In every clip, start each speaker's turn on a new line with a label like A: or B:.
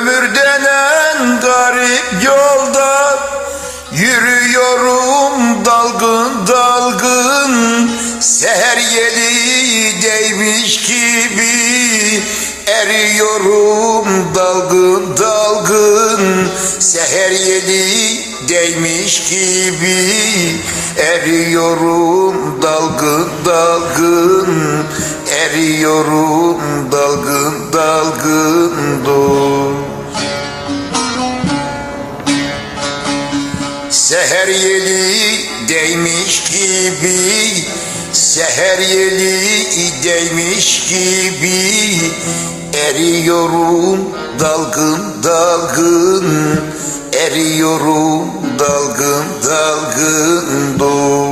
A: Ömür denen garip yolda Yürüyorum dalgın dalgın. Seher yeli değmiş gibi Eriyorum dalgın dalgın. Seher yeli değmiş gibi Eriyorum dalgın dalgın. Eriyorum dalgın dalgın dur Seher yeli değmiş gibi Seher yeli değmiş gibi. Eriyorum dalgın dalgın Eriyorum dalgın dalgın dur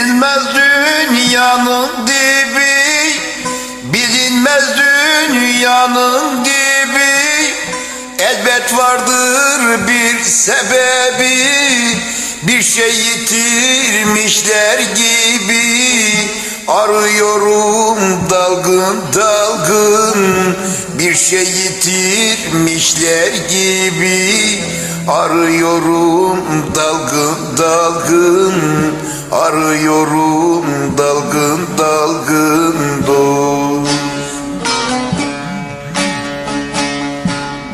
A: Bilinmez dünyanın dibi Bilinmez dünyanın dibi. Elbet vardır bir sebebi Bir şey yitirmişler gibi. Arıyorum dalgın dalgın Bir şey yitirmişler gibi. Arıyorum dalgın dalgın Arıyorum dalgın dalgın dost.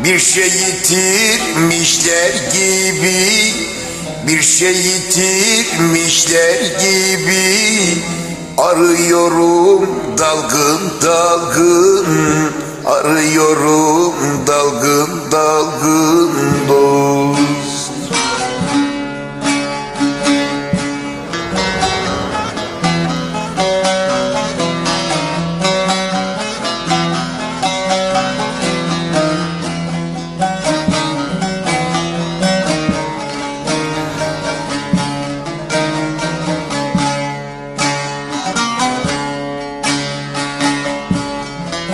A: Bir şey yitirmişler gibi Bir şey yitirmişler gibi. Arıyorum dalgın dalgın Arıyorum dalgın dalgın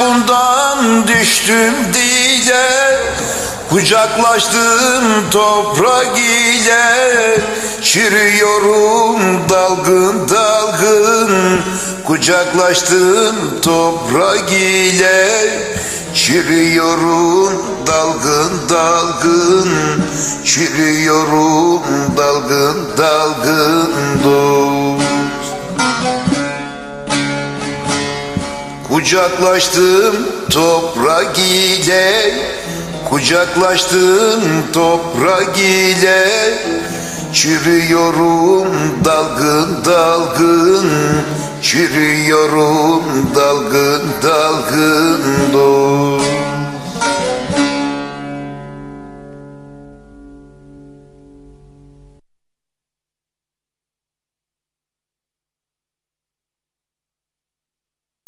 A: bundan düştüm dile Kucaklaştım toprak ile. Çürüyorum dalgın dalgın Kucaklaştım toprak ile. Çürüyorum dalgın dalgın Çürüyorum dalgın dalgın dost Kucaklaştım toprak ile Kucaklaştım toprak ile Çürüyorum dalgın dalgın Çürüyorum dalgın dalgın dost